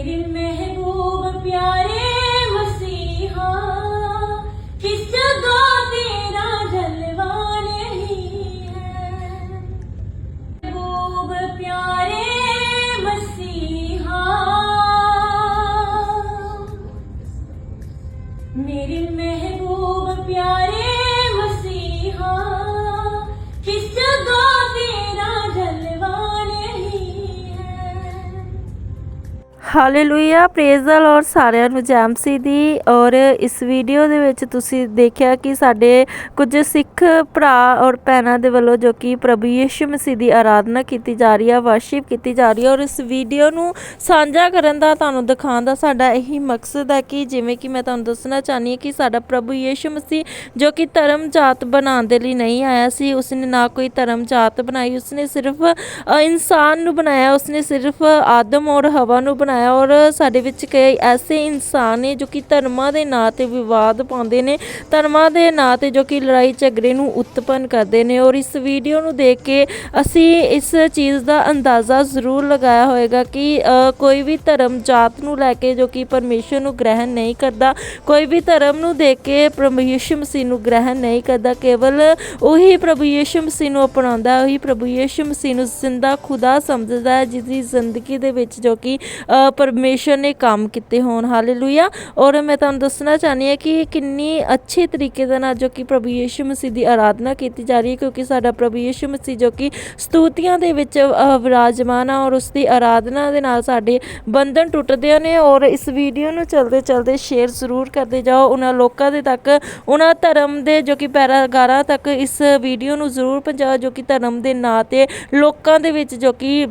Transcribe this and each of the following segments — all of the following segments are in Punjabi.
Verilme hallelujah praise the lord ਸਾਰਿਆਂ ਨੂੰ ਜੈਮਸੀ ਦੀ ਔਰ ਇਸ ਵੀਡੀਓ ਦੇ ਵਿੱਚ ਤੁਸੀਂ ਦੇਖਿਆ ਕਿ ਸਾਡੇ ਕੁਝ ਸਿੱਖ ਭਰਾ ਔਰ ਭੈਣਾਂ ਦੇ ਵੱਲੋਂ ਜੋ ਕਿ ਪ੍ਰਭੂ ਯਿਸੂ ਮਸੀਹ ਦੀ ਆਰਾਧਨਾ ਕੀਤੀ ਜਾ ਰਹੀ ਹੈ ਵਰਸ਼ਿਪ ਕੀਤੀ ਜਾ ਰਹੀ ਹੈ ਔਰ ਇਸ ਵੀਡੀਓ ਨੂੰ ਸਾਂਝਾ ਕਰਨ ਦਾ ਤੁਹਾਨੂੰ ਦਿਖਾਉਣ ਦਾ ਸਾਡਾ ਇਹੀ ਮਕਸਦ ਹੈ ਕਿ ਜਿਵੇਂ ਕਿ ਮੈਂ ਤੁਹਾਨੂੰ ਦੱਸਣਾ ਚਾਹਨੀ ਹਾਂ ਕਿ ਸਾਡਾ ਪ੍ਰਭੂ ਯਿਸੂ ਮਸੀਹ ਜੋ ਕਿ ਧਰਮ ਜਾਤ ਬਣਾਉਣ ਦੇ ਲਈ ਨਹੀਂ ਆਇਆ ਸੀ, ਉਸਨੇ ਨਾ ਕੋਈ ਧਰਮ ਜਾਤ ਬਣਾਈ, ਉਸਨੇ ਸਿਰਫ ਇਨਸਾਨ ਨੂੰ ਬਣਾਇਆ, ਉਸਨੇ ਸਿਰਫ ਆਦਮ ਔਰ ਹਵਾ ਨੂੰ ਬਣਾਇਆ ਔਰ ਸਾਡੇ ਵਿੱਚ ਕਈ ਐਸੇ ਇਨਸਾਨ ਨੇ ਜੋ ਕਿ ਧਰਮਾਂ ਦੇ ਨਾਂ ਤੇ ਵਿਵਾਦ ਪਾਉਂਦੇ ਨੇ, ਧਰਮਾਂ ਦੇ ਨਾਂ ਤੇ ਜੋ ਕਿ ਲੜਾਈ ਝਗੜੇ ਨੂੰ ਉਤਪੰਨ ਕਰਦੇ ਨੇ ਔਰ ਇਸ ਵੀਡੀਓ ਨੂੰ ਦੇਖ ਕੇ ਅਸੀਂ ਇਸ ਚੀਜ਼ ਦਾ ਅੰਦਾਜ਼ਾ ਜ਼ਰੂਰ ਲਗਾਇਆ ਹੋਵੇਗਾ ਕਿ ਕੋਈ ਵੀ ਧਰਮ ਜਾਤ ਨੂੰ ਲੈ ਕੇ ਜੋ ਕਿ ਪਰਮੇਸ਼ਰ ਨੂੰ ਗ੍ਰਹਿਣ ਨਹੀਂ ਕਰਦਾ, ਕੋਈ ਵੀ ਧਰਮ ਨੂੰ ਦੇਖ ਕੇ ਪ੍ਰਭੂ ਯਿਸੂ ਮਸੀਹ ਨੂੰ ਗ੍ਰਹਿਣ ਨਹੀਂ ਕਰਦਾ, ਕੇਵਲ ਉਹੀ ਪ੍ਰਭੂ ਯਿਸੂ ਮਸੀਹ ਨੂੰ ਅਪਣਾਉਂਦਾ, ਉਹੀ ਪ੍ਰਭੂ ਯਿਸੂ ਮਸੀਹ ਨੂੰ ਜ਼ਿੰਦਾ ਖੁਦਾ ਸਮਝਦਾ ਹੈ ਜਿਸ ਦੀ ਜ਼ਿੰਦਗੀ ਦੇ ਵਿੱਚ ਜੋ ਕਿ ਪਰਮੇਸ਼ਰ ਨੇ ਕੰਮ ਕੀਤੇ ਹੋਣ। ਹਾਲੇਲੂਇਆ ਔਰ ਮੈਂ ਤੁਹਾਨੂੰ ਦੱਸਣਾ ਚਾਹੁੰਦੀ ਹਾਂ ਕਿ ਕਿੰਨੀ ਅੱਛੇ ਤਰੀਕੇ ਦੇ ਨਾਲ ਜੋ ਕਿ ਪ੍ਰਭੂ ਯਿਸੂ ਮਸੀਹ ਦੀ ਆਰਾਧਨਾ ਕੀਤੀ ਜਾ ਰਹੀ ਹੈ, ਕਿਉਂਕਿ ਸਾਡਾ ਪ੍ਰਭੂ ਯਿਸੂ ਮਸੀਹ ਜੋ ਕਿ ਸਤੂਤੀਆਂ ਦੇ ਵਿੱਚ ਵਿਰਾਜਮਾਨ ਆ ਔਰ ਉਸ ਦੀ ਆਰਾਧਨਾ ਦੇ ਨਾਲ ਸਾਡੇ ਬੰਧਨ ਟੁੱਟਦੇ ਨੇ ਔਰ ਇਸ ਵੀਡੀਓ ਨੂੰ ਚਲਦੇ ਚਲਦੇ ਸ਼ੇਅਰ ਜ਼ਰੂਰ ਕਰਦੇ ਜਾਓ। ਉਹਨਾਂ ਲੋਕਾਂ ਦੇ ਤੱਕ, ਉਹਨਾਂ ਧਰਮ ਦੇ ਜੋ ਕਿ ਪੈਰਾਗਾਰਾਂ ਤੱਕ ਇਸ ਵੀਡੀਓ ਨੂੰ ਜ਼ਰੂਰ ਪਹੁੰਚਾਓ, ਜੋ ਕਿ ਧਰਮ ਦੇ ਨਾਂ ਤੇ ਲੋਕਾਂ ਦੇ ਵਿੱਚ ਜੋ ਕਿ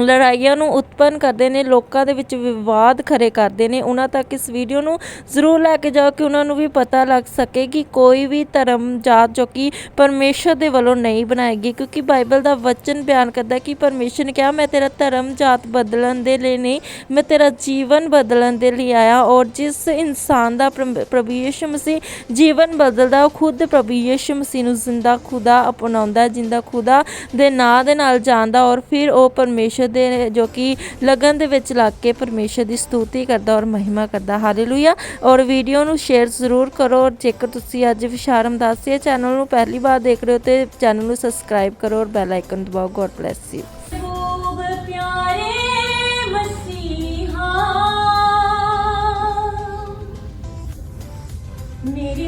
ਲੜਾਈਆਂ ਨੂੰ ਉਤਪੰਨ ਕਰਦੇ ਨੇ, ਲੋਕਾਂ ਦੇ ਵਿੱਚ ਵਿਵਾਦ ਖੜੇ ਕਰਦੇ ਨੇ। ਉਹਨਾਂ ਤੱਕ ਇਸ ਵੀਡੀਓ ਨੂੰ ਜ਼ਰੂਰ ਲੈ ਕੇ ਜਾਓ ਕਿ ਉਹਨਾਂ ਨੂੰ ਵੀ ਪਤਾ ਲੱਗ ਸਕੇ ਕਿ ਕੋਈ ਵੀ ਧਰਮ ਜਾਤ ਜੋ ਕਿ ਪਰਮੇਸ਼ਰ ਦੇ ਵੱਲੋਂ ਨਹੀਂ ਬਣਾਏਗੀ ਕਿਉਂਕਿ ਬਾਈਬਲ ਦਾ ਵਚਨ ਬਿਆਨ ਕਰਦਾ ਕਿ ਪਰਮੇਸ਼ਰ ਨੇ ਕਿਹਾ, ਮੈਂ ਤੇਰਾ ਧਰਮ ਜਾਤ ਬਦਲਣ ਦੇ ਲਈ ਨਹੀਂ, ਮੈਂ ਤੇਰਾ ਜੀਵਨ ਬਦਲਣ ਦੇ ਲਈ ਆਇਆ ਔਰ ਜਿਸ ਇਨਸਾਨ ਦਾ ਪ੍ਰਭੂ ਯਿਸੂ ਮਸੀਹ ਜੀਵਨ ਬਦਲਦਾ, ਉਹ ਖੁਦ ਪ੍ਰਭੂ ਯਿਸੂ ਮਸੀਹ ਨੂੰ ਜ਼ਿੰਦਾ ਖੁਦਾ ਅਪਣਾਉਂਦਾ ਜਿੰਦਾ ਖੁਦਾ ਦੇ ਨਾਂ ਦੇ ਨਾਲ ਜਾਣਦਾ ਔਰ ਫਿਰ ਉਹ ਪਰਮੇਸ਼ਰ ਦੇ, ਜੋ ਕਿ ਲਗਨ ਦੇ ਵਿੱਚ ਲੱਗ ਕੇ ਪਰਮੇਸ਼ਰ ਦੀ ਸਤੂਤੀ ਕਰਦਾ ਔਰ ਮਹਿਮਾ ਕਰਦਾ। ਹਾਲੇਲੂਇਆ ਔਰ ਵੀਡੀਓ ਨੂੰ ਸ਼ੇਅਰ ਜ਼ਰੂਰ ਕਰੋ ਔਰ ਜੇਕਰ ਤੁਸੀਂ ਅੱਜ ਵਿਸ਼ਾਰਮ ਦਾਸੀਆ ਚੈਨਲ ਨੂੰ ਪਹਿਲੀ ਵਾਰ ਦੇਖ ਰਹੇ ਹੋ ਤੇ ਚੈਨਲ ਨੂੰ ਸਬਸਕ੍ਰਾਈਬ ਕਰੋ ਔਰ ਬੈਲ ਆਈਕਨ ਦਬਾਓ। ਗੋਡ ਬlesਸ ਯੂ ਮਹਿਬੂਬ ਪਿਆਰੇ ਮਸੀਹਾ, ਮੇਰੇ